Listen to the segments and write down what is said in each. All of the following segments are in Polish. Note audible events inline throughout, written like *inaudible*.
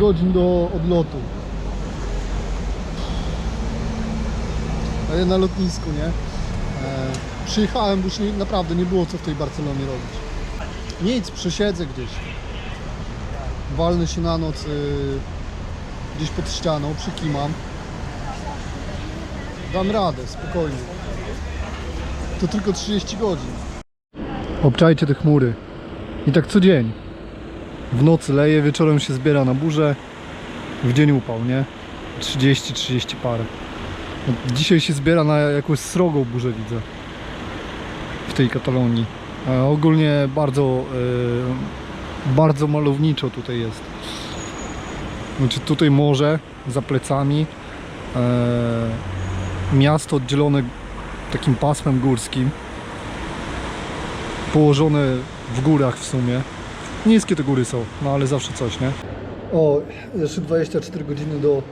30 godzin do odlotu. A ja na lotnisku, nie? E, przyjechałem, bo już nie, naprawdę nie było co w tej Barcelonie robić. Nic, przesiedzę gdzieś. Walnę się na noc y, gdzieś pod ścianą, przykimam. Dam radę, spokojnie. To tylko 30 godzin. Obczajcie te chmury. I tak co dzień. W nocy leje, wieczorem się zbiera na burzę. W dzień upał, nie? 30-30 parę. No, Dzisiaj się zbiera na jakąś srogą burzę, widzę. W tej Katalonii. Ogólnie bardzo, y, bardzo malowniczo tutaj jest. Znaczy tutaj morze za plecami. E, miasto oddzielone takim pasmem górskim. Położone w górach w sumie. Niskie te góry są, no ale zawsze coś, nie? O, jeszcze 24 godziny do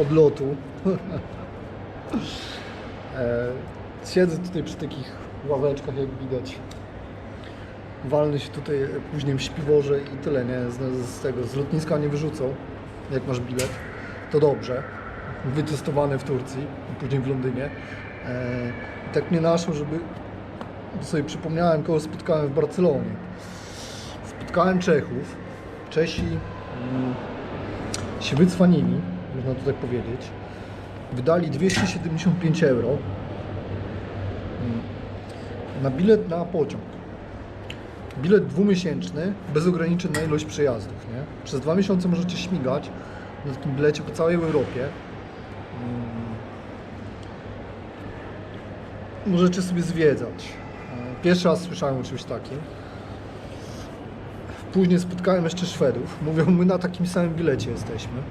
odlotu. *laughs* e, siedzę tutaj przy takich ławeczkach, jak widać. Walnę się tutaj później w śpiworze i tyle, nie? Z, z tego, z lotniska nie wyrzucą, jak masz bilet. To dobrze. Wytestowany w Turcji później w Londynie. E, tak mnie naszło, żeby sobie przypomniałem, kogo spotkałem w Barcelonie. Spotkałem Czechów. Czesi mm, się wycwanili, można to tak powiedzieć. Wydali 275 euro mm, na bilet na pociąg. Bilet dwumiesięczny, bez ograniczeń na ilość przejazdów. Nie? Przez dwa miesiące możecie śmigać na takim bilecie po całej Europie. Mm. Możecie sobie zwiedzać. E, Pierwszy raz słyszałem o czymś takim. Później spotkałem jeszcze Szwedów. Mówią, my na takim samym bilecie jesteśmy.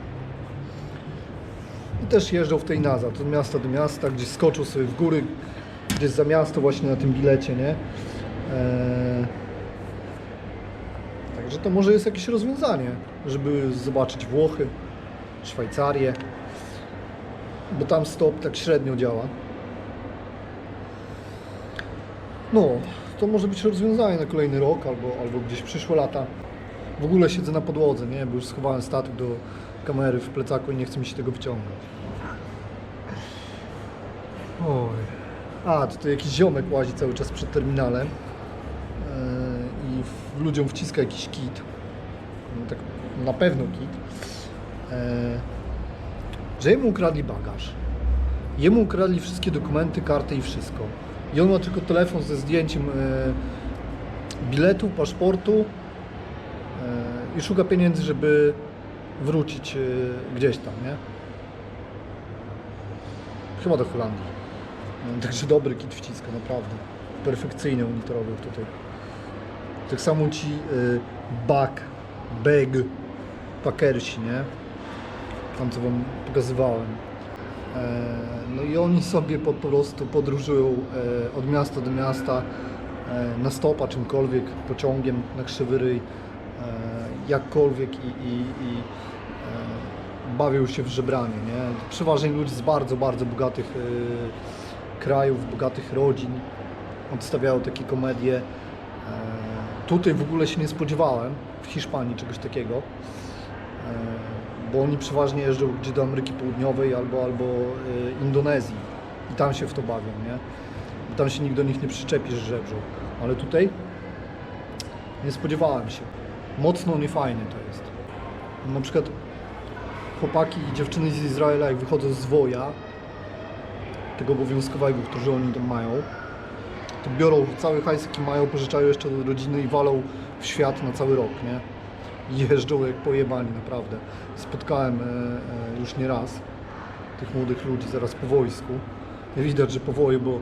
I też jeżdżą w tej nazad, od miasta do miasta, gdzieś skoczą sobie w góry, gdzieś za miasto właśnie na tym bilecie, nie? Eee... Także to może jest jakieś rozwiązanie, żeby zobaczyć Włochy, Szwajcarię, bo tam stop tak średnio działa. No, to może być rozwiązanie na kolejny rok albo, albo gdzieś przyszłe lata. W ogóle siedzę na podłodze, nie? Bo już schowałem statyw do kamery w plecaku i nie chce mi się tego wyciągać. Oj. A, tutaj jakiś ziomek łazi cały czas przed terminalem yy, i w, ludziom wciska jakiś kit. No, tak na pewno kit. Yy, że jemu ukradli bagaż. Jemu ukradli wszystkie dokumenty, karty i wszystko. I on ma tylko telefon ze zdjęciem e, biletu, paszportu e, i szuka pieniędzy, żeby wrócić e, gdzieś tam, nie? Chyba do Holandii. Także dobry kit wciska, naprawdę. Perfekcyjnie oni to robią tutaj. Tak samo ci back, bag, packersi, nie? Tam co wam pokazywałem. E, No i oni sobie po prostu podróżują e, od miasta do miasta e, na stopa czymkolwiek, pociągiem na krzywy ryj, jakkolwiek i, i, i bawią się w żebranie. Nie? Przeważnie ludzie z bardzo, bardzo bogatych krajów, bogatych rodzin odstawiają takie komedie. Tutaj w ogóle się nie spodziewałem, w Hiszpanii czegoś takiego. Bo oni przeważnie jeżdżą gdzie do Ameryki Południowej albo, albo e, Indonezji i tam się w to bawią, nie? Tam się nikt do nich nie przyczepi, że żebrzą. Ale tutaj nie spodziewałem się. Mocno niefajne to jest. Na przykład chłopaki i dziewczyny z Izraela, jak wychodzą z woja, tego obowiązkowego, który oni tam mają, to biorą cały hajs, jaki mają, pożyczają jeszcze do rodziny i walą w świat na cały rok, nie? Jeżdżą jak pojebani, naprawdę. Spotkałem e, e, już nie raz tych młodych ludzi zaraz po wojsku. Widać, że po woju, bo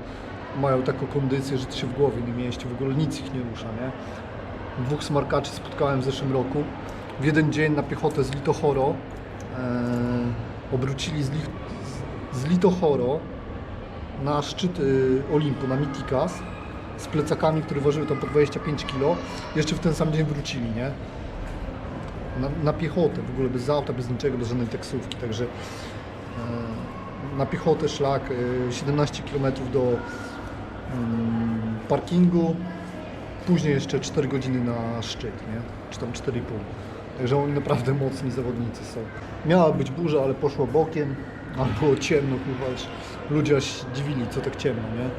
mają taką kondycję, że to się w głowie nie mieści, w ogóle nic ich nie rusza, nie? Dwóch smarkaczy spotkałem w zeszłym roku. W jeden dzień na piechotę z Litochoro e, obrócili z, Li, z Litochoro na szczyt y, Olimpu, na Mitikas z plecakami, które ważyły tam po 25 kg. Jeszcze w ten sam dzień wrócili, nie? Na, na piechotę, w ogóle bez auta, bez niczego, bez żadnej taksówki, także e, na piechotę szlak e, 17 km do mm, parkingu, później jeszcze 4 godziny na szczyt, nie? Czy tam 4,5. Także oni naprawdę mocni zawodnicy są. Miała być burza, ale poszło bokiem, ale było ciemno, kurwa, ludzie aż dziwili, co tak ciemno, nie?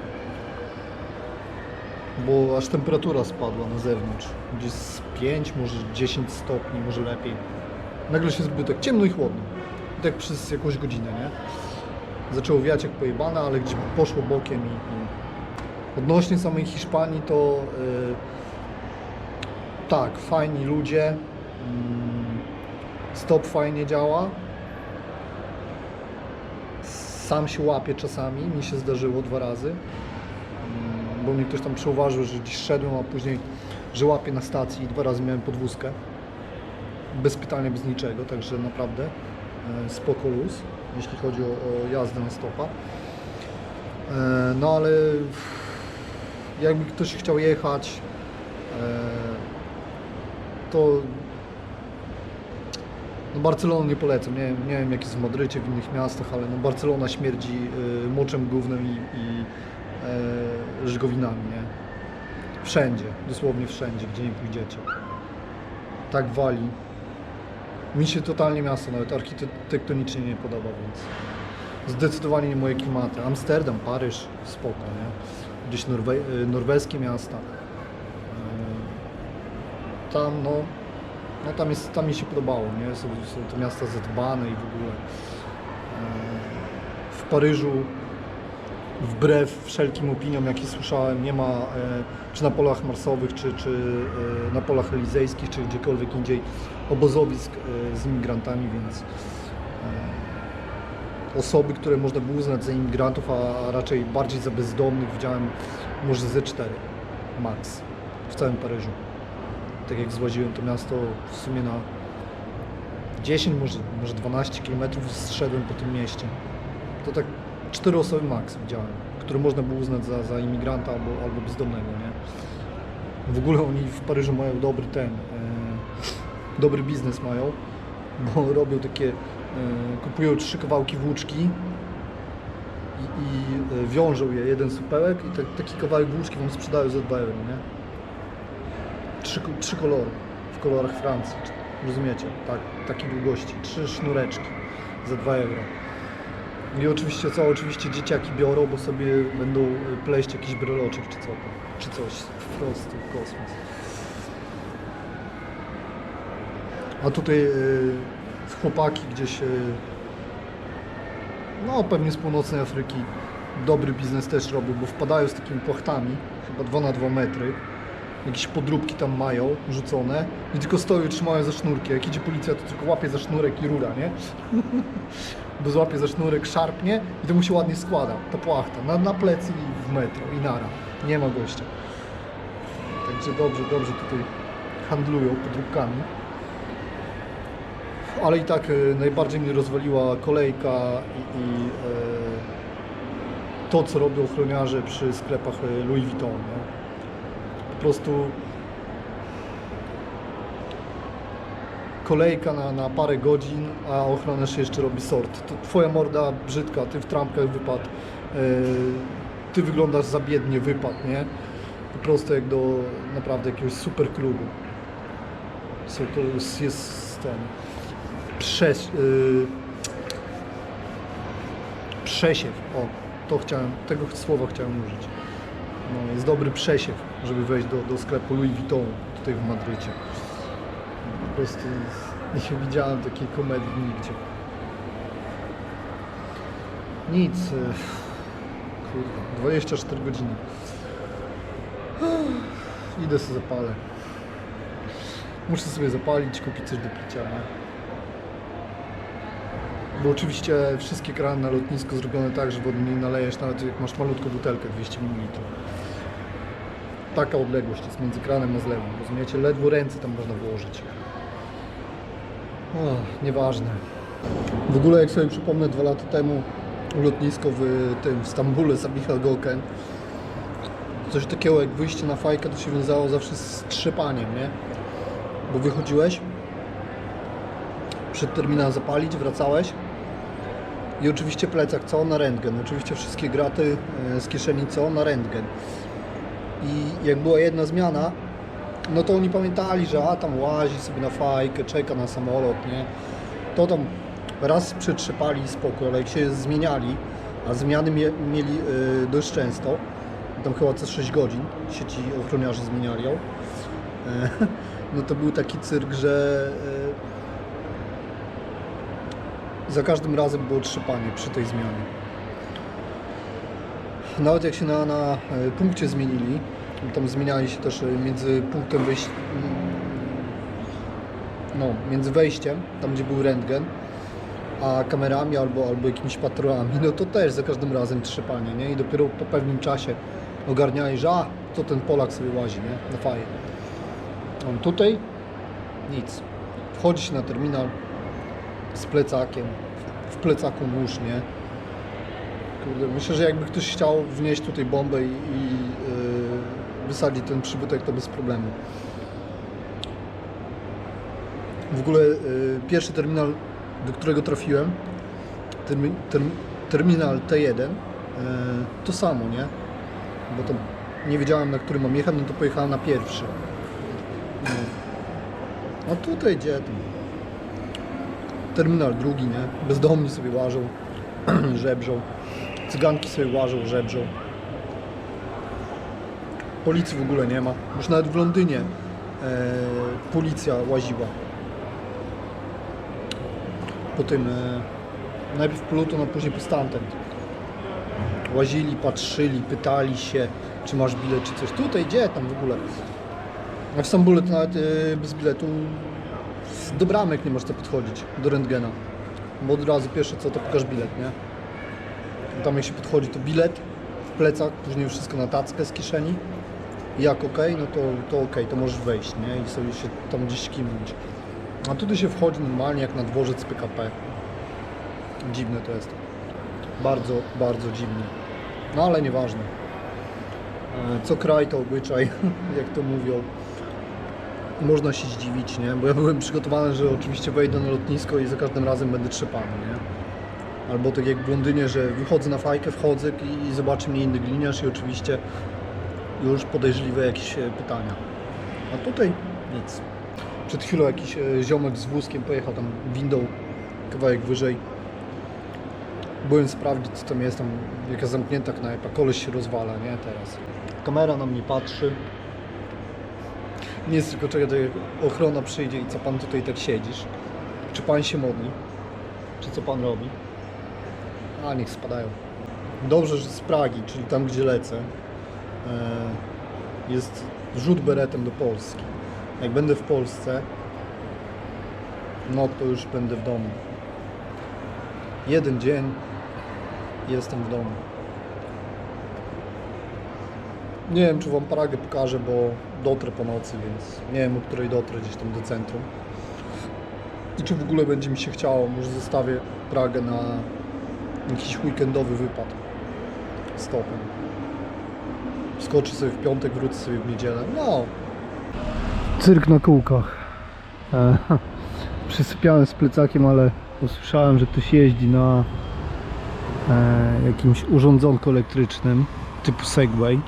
Bo aż temperatura spadła na zewnątrz. Gdzieś z 5, może 10 stopni, może lepiej. Nagle się zrobiło tak ciemno i chłodno. I tak przez jakąś godzinę, nie? Zaczęło wiać jak pojebane, ale gdzieś poszło bokiem i, i... Odnośnie samej Hiszpanii to yy, tak, fajni ludzie. Mm, Stop fajnie działa. Sam się łapie czasami, mi się zdarzyło dwa razy. Bo mnie ktoś tam przeuważył, że gdzieś szedłem, a później, że łapie na stacji i dwa razy miałem podwózkę. Bez pytania, bez niczego, także naprawdę e, spoko luz, jeśli chodzi o, o jazdę na stopa. E, No ale jakby ktoś chciał jechać, e, to no Barcelony nie polecam. Nie, nie wiem jak jest w Madrycie, w innych miastach, ale no Barcelona śmierdzi moczem głównym i, i żgowinami, nie? Wszędzie, dosłownie wszędzie, gdzie nie pójdziecie. Tak wali. Mi się totalnie miasto nawet architektonicznie nie podoba, więc zdecydowanie nie moje klimaty. Amsterdam, Paryż, spoko, nie? Gdzieś norwe, y, norweskie miasta. Y, Tam, no, no tam, jest, tam mi się podobało, nie? Są, są to miasta zadbane i w ogóle. E, W Paryżu, wbrew wszelkim opiniom, jakie słyszałem, nie ma e, czy na polach marsowych, czy, czy e, na polach elizejskich, czy gdziekolwiek indziej obozowisk e, z imigrantami, więc e, osoby, które można było uznać za imigrantów, a raczej bardziej za bezdomnych, widziałem może ze cztery max w całym Paryżu tak jak złaziłem to miasto w sumie na 10, może, może 12 km zszedłem po tym mieście. To tak 4 osoby max widziałem, które można było uznać za, za imigranta albo, albo bezdomnego, nie? W ogóle oni w Paryżu mają dobry ten, e, dobry biznes mają, bo robią takie, e, kupują trzy kawałki włóczki i, i e, wiążą je, jeden supełek i tak, taki kawałek włóczki wam sprzedają za 2 euro, nie? trzy, trzy kolory w kolorach Francji. Rozumiecie? Tak, takiej długości. Trzy sznureczki za 2 euro. I oczywiście co? Oczywiście dzieciaki biorą, bo sobie będą pleść jakiś breloczek czy co czy coś. Po prostu kosmos. A tutaj y, chłopaki gdzieś, y, no pewnie z północnej Afryki, dobry biznes też robią, bo wpadają z takimi płachtami, chyba 2 na 2 metry jakieś podróbki tam mają rzucone i tylko stoją i trzymają za sznurki. Jak idzie policja, to tylko łapie za sznurek i rura, nie? *laughs* Złapie za sznurek, szarpnie i to mu się ładnie składa, ta płachta, na, na plecy i w metro i nara. Nie ma gościa. Także dobrze, dobrze tutaj handlują podróbkami. Ale i tak e, najbardziej mnie rozwaliła kolejka i, i e, to, co robią ochroniarze przy sklepach e, Louis Vuitton. Nie? po prostu kolejka na, na parę godzin, a ochroniarz jeszcze robi sort. To twoja morda brzydka, ty w trampkach wypadł, yy, ty wyglądasz za biednie, wypadł, nie? Po prostu jak do naprawdę jakiegoś super klubu. Są to jest, jest ten yy, przesiew, o, to chciałem, tego słowa chciałem użyć. No, jest dobry przesiew, żeby wejść do, do sklepu Louis Vuitton tutaj w Madrycie. Po prostu nie widziałem takiej komedii nigdzie. Nic. y, Kurwa, 24 godziny. Idę sobie zapalę. Muszę sobie zapalić, kupić coś do picia. Nie? Bo oczywiście wszystkie krany na lotnisku zrobione tak, że wody nie nalejesz, nawet jak masz malutką butelkę 200 ml. Taka odległość jest między kranem a zlewem, rozumiecie? Ledwo ręce tam można włożyć. O, nieważne. W ogóle jak sobie przypomnę dwa lata temu lotnisko w tym w Stambule Sabiha Gökhan coś takiego jak wyjście na fajkę to się wiązało zawsze z trzepaniem, nie? Bo wychodziłeś przed terminal zapalić, wracałeś i oczywiście plecak co? Na rentgen. Oczywiście wszystkie graty e, z kieszeni co? Na rentgen. I jak była jedna zmiana, no to oni pamiętali, że a tam łazi sobie na fajkę, czeka na samolot, nie? To tam raz przetrzepali spoko, ale jak się zmieniali, a zmiany mie- mieli y, dość często, tam chyba co 6 godzin się ci ochroniarze zmieniali, e, *laughs* no to był taki cyrk, że e, za każdym razem było trzepanie przy tej zmianie. Nawet jak się na, na e, punkcie zmienili, tam zmieniali się też e, między punktem wejść, no, między wejściem, tam gdzie był rentgen, a kamerami albo, albo jakimiś patrolami, no to też za każdym razem trzepanie, nie? I dopiero po pewnym czasie ogarniali, że a, to ten Polak sobie łazi, nie? Na faję. On tutaj nic. Wchodzi się na terminal z plecakiem, w plecaku nóż, nie? Kurde, myślę, że jakby ktoś chciał wnieść tutaj bombę i, i yy, wysadzić ten przybytek, to bez problemu. W ogóle yy, pierwszy terminal, do którego trafiłem, termi, term, terminal T1, yy, to samo, nie? Bo to nie wiedziałem, na który mam jechać, no to pojechałem na pierwszy. No. A tutaj gdzie tam? Terminal drugi, nie? Bezdomni sobie łażą, *clears throat* żebrzą. Cyganki sobie łażą, żebrzą. Policji w ogóle nie ma. Już nawet w Londynie e, policja łaziła. Po tym e, najpierw Pluton, a później po. Łazili, patrzyli, pytali się, czy masz bilet, czy coś. Tutaj, gdzie tam w ogóle? A w Stambule to nawet e, bez biletu do bramek nie możesz podchodzić, do rentgena. Bo od razu pierwsze co, to pokaż bilet, nie? Tam jak się podchodzi, to bilet w plecach, później wszystko na tackę z kieszeni. Jak ok, no to, to ok, to możesz wejść, nie? I sobie się tam gdzieś kimnąć. A tutaj się wchodzi normalnie jak na dworzec PKP. Dziwne to jest. Bardzo, bardzo dziwne. No ale nieważne. E, Co kraj to obyczaj, *laughs* jak to mówią. Można się zdziwić, nie? Bo ja byłem przygotowany, że oczywiście wejdę na lotnisko i za każdym razem będę trzepany, nie? Albo tak jak w Londynie, że wychodzę na fajkę, wchodzę i, i zobaczy mnie inny gliniarz i oczywiście już podejrzliwe jakieś e, pytania. A tutaj nic. Przed chwilą jakiś e, ziomek z wózkiem pojechał tam windą kawałek wyżej. Byłem sprawdzić co tam jest, tam jaka zamknięta knajpa, koleś się rozwala, nie teraz. Kamera na mnie patrzy. Nie jest tylko czekać, jak ochrona przyjdzie i co pan tutaj tak siedzisz. Czy pan się modli? Czy co pan robi? A niech spadają. Dobrze, że z Pragi, czyli tam gdzie lecę, jest rzut beretem do Polski. Jak będę w Polsce, no to już będę w domu. Jeden dzień jestem w domu. Nie wiem, czy wam Pragę pokażę, bo dotrę po nocy, więc nie wiem, o której dotrę gdzieś tam do centrum. I czy w ogóle będzie mi się chciało, może zostawię Pragę na jakiś weekendowy wypad stopem. Skoczę sobie w piątek, wrócę sobie w niedzielę. No. Cyrk na kółkach. E, *laughs* przysypiałem z plecakiem, ale usłyszałem, że ktoś jeździ na e, jakimś urządzonku elektrycznym typu Segway.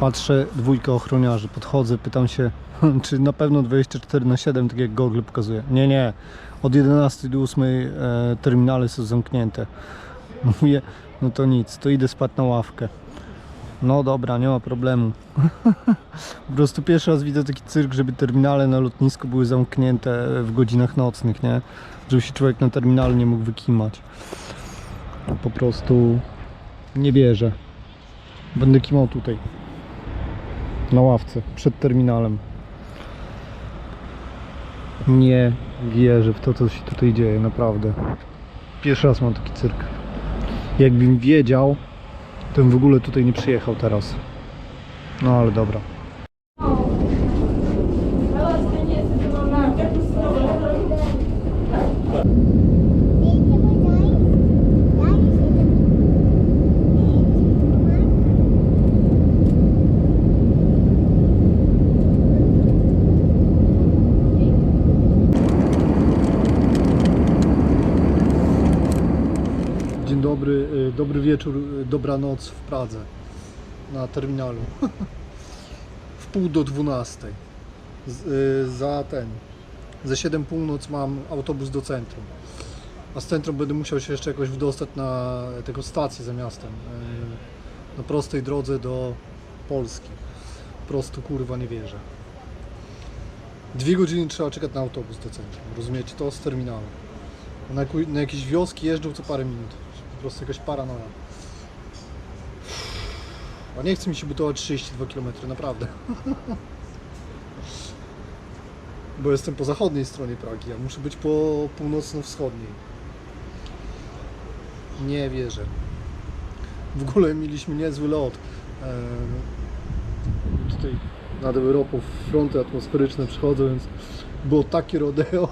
Patrzę, dwójka ochroniarzy, podchodzę, pytam się, *laughs* czy na pewno 24 na 7, tak jak Google pokazuje. Nie, nie, od 11 do 8 e, terminale są zamknięte. *laughs* Mówię, no to nic, to idę spać na ławkę. No dobra, nie ma problemu. *laughs* po prostu pierwszy raz widzę taki cyrk, żeby terminale na lotnisku były zamknięte w godzinach nocnych, nie? Żeby się człowiek na terminalu nie mógł wykimać. Po prostu nie wierzę. Będę kimał tutaj. Na ławce, przed terminalem. Nie wierzę w to, co się tutaj dzieje, naprawdę. Pierwszy raz mam taki cyrk. Jakbym wiedział, bym w ogóle tutaj nie przyjechał teraz. No ale dobra. Dzień dobry, y, dobry wieczór, y, dobranoc w Pradze na terminalu. *laughs* W wpół do 12. Z, y, za ten. Za 7 północ mam autobus do centrum. A z centrum będę musiał się jeszcze jakoś wydostać na tego stację za miastem. Na prostej drodze do Polski. Prosto kurwa nie wierzę. Dwie godziny trzeba czekać na autobus do centrum. Rozumiecie to z terminalu. Na, na jakieś wioski jeżdżą co parę minut. Po prostu jakaś paranoja. A nie chce mi się budować 32 km, naprawdę. Bo jestem po zachodniej stronie Pragi, a muszę być po północno-wschodniej. Nie wierzę. W ogóle mieliśmy niezły lot. Eee, tutaj nad Europą fronty atmosferyczne przychodzą, więc było takie rodeo.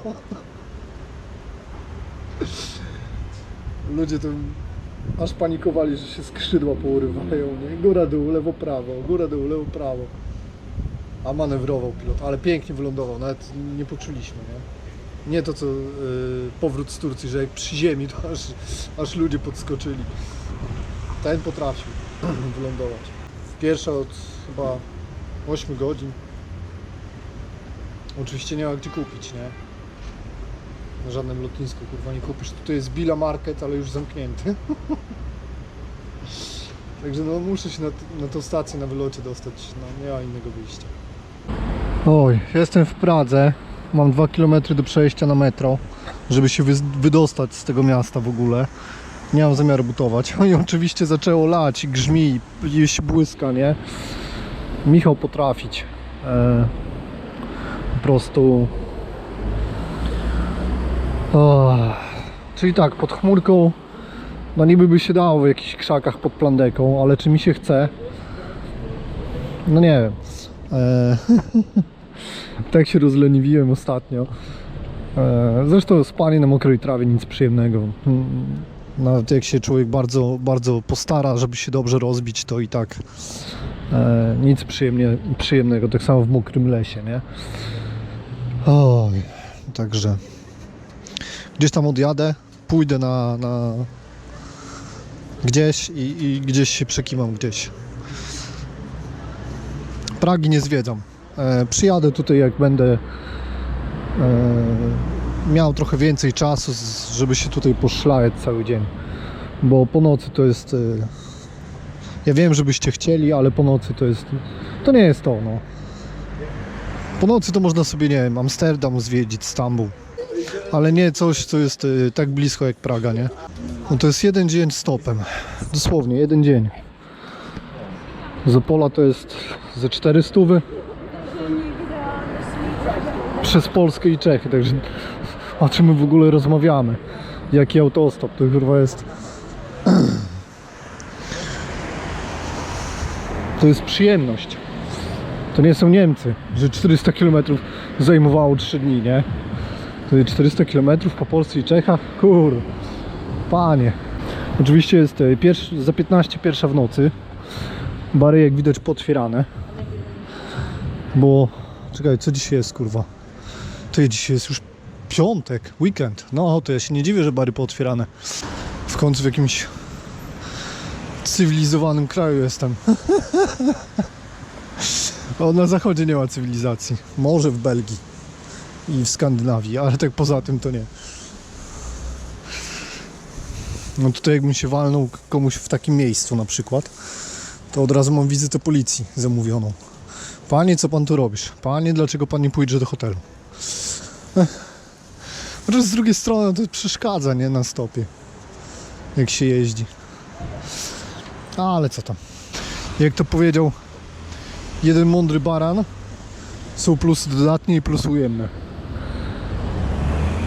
Ludzie to aż panikowali, że się skrzydła pourywają, nie? Góra dół, lewo prawo, góra dół, lewo prawo. A manewrował pilot, ale pięknie wylądował, nawet nie poczuliśmy, nie? Nie to co y, powrót z Turcji, że jak przy ziemi to aż, aż ludzie podskoczyli. Ten potrafił *clears throat* wylądować. Pierwsza od chyba 8 godzin. Oczywiście nie ma gdzie kupić, nie? Na żadnym lotnisku kurwa nie kupisz. Tutaj jest Billa Market, ale już zamknięty. *laughs* Także no muszę się na, na tą stację na wylocie dostać. No nie ma innego wyjścia. Oj, jestem w Pradze. Mam 2 km do przejścia na metro, żeby się wydostać z tego miasta w ogóle. Nie mam zamiaru butować. *laughs* I oczywiście zaczęło lać, grzmi, i się błyska, nie? Michał potrafić. E, po prostu. O, czyli tak, pod chmurką. No niby by się dało w jakichś krzakach pod plandeką, ale czy mi się chce? No nie wiem. E, *laughs* tak się rozleniwiłem ostatnio. E, zresztą spanie na mokrej trawie nic przyjemnego. Mm, Nawet jak się człowiek bardzo, bardzo postara, żeby się dobrze rozbić, to i tak e, nic przyjemnie, przyjemnego. Tak samo w mokrym lesie, nie? Oj, także gdzieś tam odjadę, pójdę na, na gdzieś i, i gdzieś się przekimam gdzieś. Pragi nie zwiedzam. E, przyjadę tutaj jak będę e, miał trochę więcej czasu, żeby się tutaj poszlać cały dzień. Bo po nocy to jest. E, ja wiem, żebyście chcieli, ale po nocy to jest. To nie jest to, no. Po nocy to można sobie, nie wiem, Amsterdam zwiedzić, Stambuł. Ale nie coś, co jest e, tak blisko jak Praga, nie? No to jest jeden dzień stopem. Dosłownie, jeden dzień. Z Opola to jest ze 400 przez Polskę i Czechy, także o czym my w ogóle rozmawiamy? Jaki autostop? To chyba jest... To jest przyjemność. To nie są Niemcy, że 400 km zajmowało 3 dni, nie? To jest 400 km po Polsce i Czechach? Kur... Panie. Oczywiście jest e, pierwszy, za 15 pierwsza w nocy. Bary jak widać potwierane. Bo... Czekaj, co dzisiaj jest kurwa? To dzisiaj jest już piątek, weekend. No to ja się nie dziwię, że bary pootwierane. W końcu w jakimś cywilizowanym kraju jestem. *laughs* o, na zachodzie nie ma cywilizacji. Może w Belgii i w Skandynawii, ale tak poza tym to nie. No tutaj jakbym się walnął komuś w takim miejscu na przykład, to od razu mam wizytę policji zamówioną. Panie, co pan tu robisz? Panie, dlaczego pan nie pójdzie do hotelu? Chociaż z drugiej strony to przeszkadza, nie? Na stopie. Jak się jeździ. Ale co tam. Jak to powiedział jeden mądry baran, są plusy dodatnie i plusy ujemne.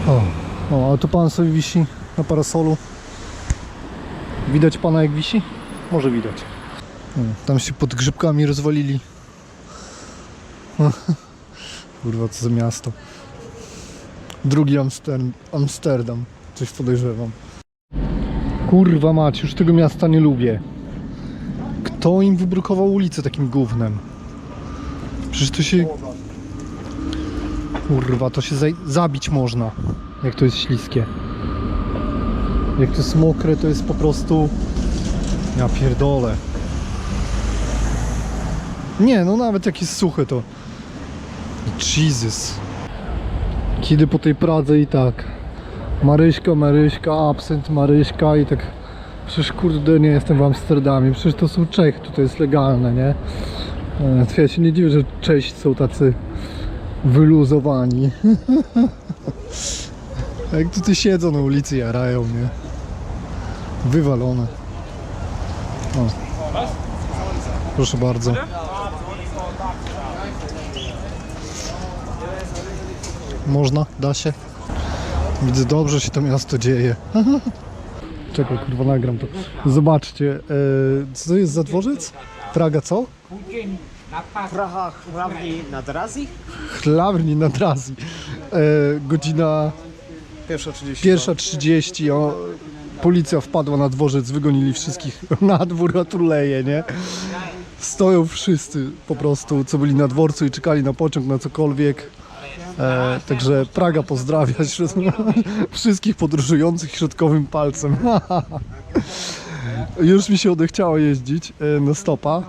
O, o, a tu pan sobie wisi na parasolu. Widać pana jak wisi? Może widać. Tam się pod grzybkami rozwalili. Kurwa, co za miasto. Drugi Amster- Amsterdam. Coś podejrzewam. Kurwa mać, już tego miasta nie lubię. Kto im wybrukował ulicę takim gównem? Przecież to się... Kurwa, to się zabić można, jak to jest śliskie. Jak to jest mokre, to jest po prostu... Ja pierdolę. Nie, no nawet jak jest suche to... Jesus. Kiedy po tej Pradze i tak. Maryśka, Maryśka, absent Maryśka i tak... Przecież kurde nie jestem w Amsterdamie, przecież to są Czechy, to jest legalne, nie? E, ja się nie dziwię, że Czesi są tacy wyluzowani. *laughs* Jak tutaj siedzą na ulicy, jarają mnie. Wywalone. O. Proszę bardzo. Można? Da się? Widzę dobrze się to miasto dzieje. *laughs* Czekaj, kurwa, nagram to. Zobaczcie, e, co to jest za dworzec? Praga co? Praha hlavní na Drazí? Chlawni nad Razji. E, godzina Pierwsza 30. pierwsza 30. O, policja wpadła na dworzec, wygonili wszystkich *laughs* na dwór, a tu leje, nie? Stoją wszyscy po prostu, co byli na dworcu i czekali na pociąg, na cokolwiek. E, także Praga pozdrawia *laughs* środ- wszystkich podróżujących środkowym palcem. *laughs* Już mi się odechciało jeździć e, na stopa.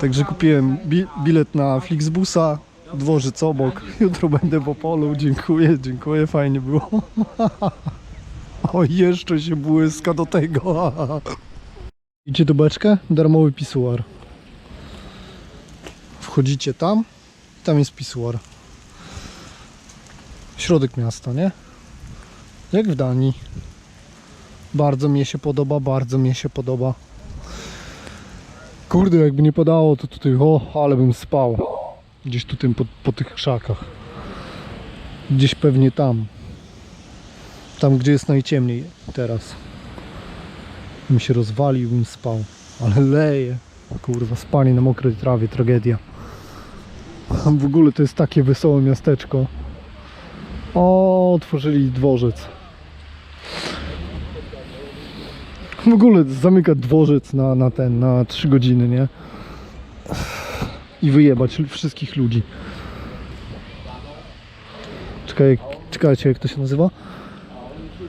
Także kupiłem bi- bilet na Flixbusa, dworzec obok. *laughs* Jutro będę w Opolu. Dziękuję, dziękuję, fajnie było. *laughs* O, jeszcze się błyska do tego. *laughs* Idzie do beczkę, darmowy pisuar. Wchodzicie tam, tam jest pisuar. Środek miasta, nie? Jak w Danii. Bardzo mi się podoba, bardzo mi się podoba. Kurde, jakby nie padało, to tutaj, o, ale bym spał. Gdzieś tutaj po, po tych krzakach. Gdzieś pewnie tam. Tam, gdzie jest najciemniej teraz. Bym się rozwalił, bym spał. Ale leje. Kurwa, spanie na mokrej trawie, tragedia. W ogóle to jest takie wesołe miasteczko. O, otworzyli dworzec. W ogóle zamykać dworzec na, na ten, na 3 godziny, nie? I wyjebać wszystkich ludzi. Czekaj, czekajcie, jak to się nazywa?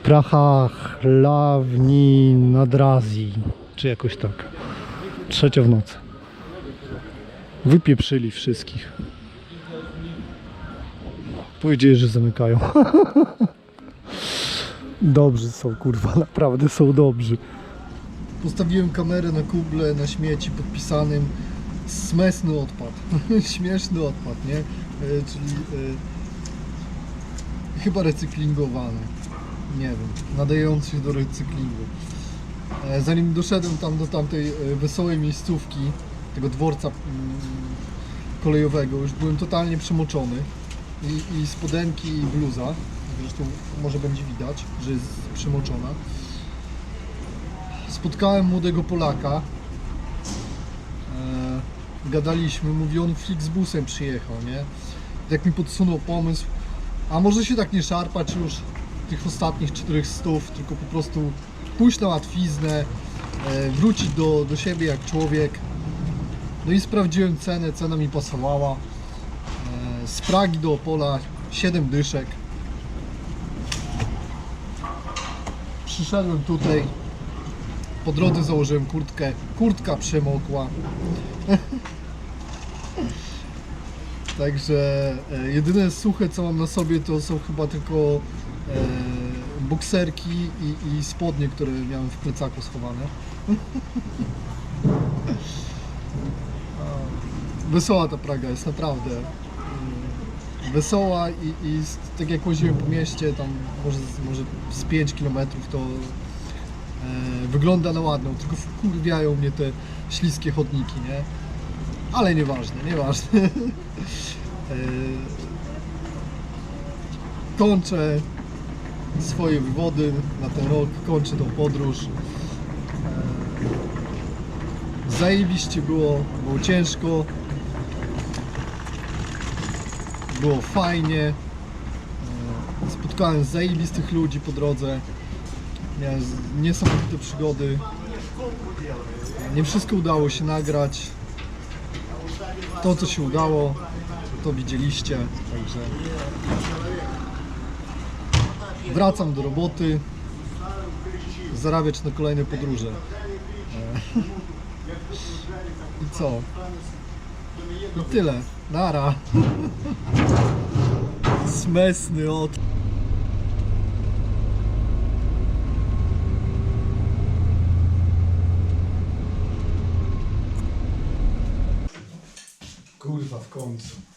Praha Chlawni Nadrazji, czy jakoś tak. Trzecia w nocy. Wypieprzyli wszystkich. Powiedzieli, że zamykają. *laughs* Dobrzy są, kurwa, naprawdę są dobrzy. Postawiłem kamerę na kuble, na śmieci podpisanym smesny odpad. *laughs* Śmieszny odpad, nie? E, czyli e, chyba recyklingowany. Nie wiem, nadający się do recyklingu. E, zanim doszedłem tam do tamtej e, wesołej miejscówki, tego dworca mm, kolejowego, już byłem totalnie przemoczony. I, i spodenki i bluza. Zresztą może będzie widać, że jest przemoczona. Spotkałem młodego Polaka. E, gadaliśmy, mówi on Flixbusem przyjechał, nie? Jak mi podsunął pomysł, a może się tak nie szarpać już tych ostatnich 400, tylko po prostu pójść na łatwiznę, e, wrócić do, do siebie jak człowiek. No i sprawdziłem cenę, cena mi pasowała. E, z Pragi do Opola 7 dyszek. Przyszedłem tutaj. Po drodze założyłem kurtkę. Kurtka przemokła. *laughs* Także e, jedyne suche co mam na sobie to są chyba tylko e, bokserki i, i spodnie, które miałem w plecaku schowane. *laughs* Wesoła ta Praga jest naprawdę. mm, Wesoła i, i tak jak łaziłem po mieście, tam może, może z 5 km to wygląda na ładną, tylko wkurwiają mnie te śliskie chodniki, nie? Ale nieważne, nieważne. *laughs* e, kończę swoje wywody na ten rok, kończę tą podróż. E, zajebiście było, było ciężko, było fajnie. E, Spotkałem zajebistych ludzi po drodze. Miałem niesamowite przygody. Nie wszystko udało się nagrać. To co się udało, to widzieliście. Także wracam do roboty. Zarabiać na kolejne podróże. E, *laughs* I co? I tyle. Nara. *laughs* Smesny od. Kurwa w końcu.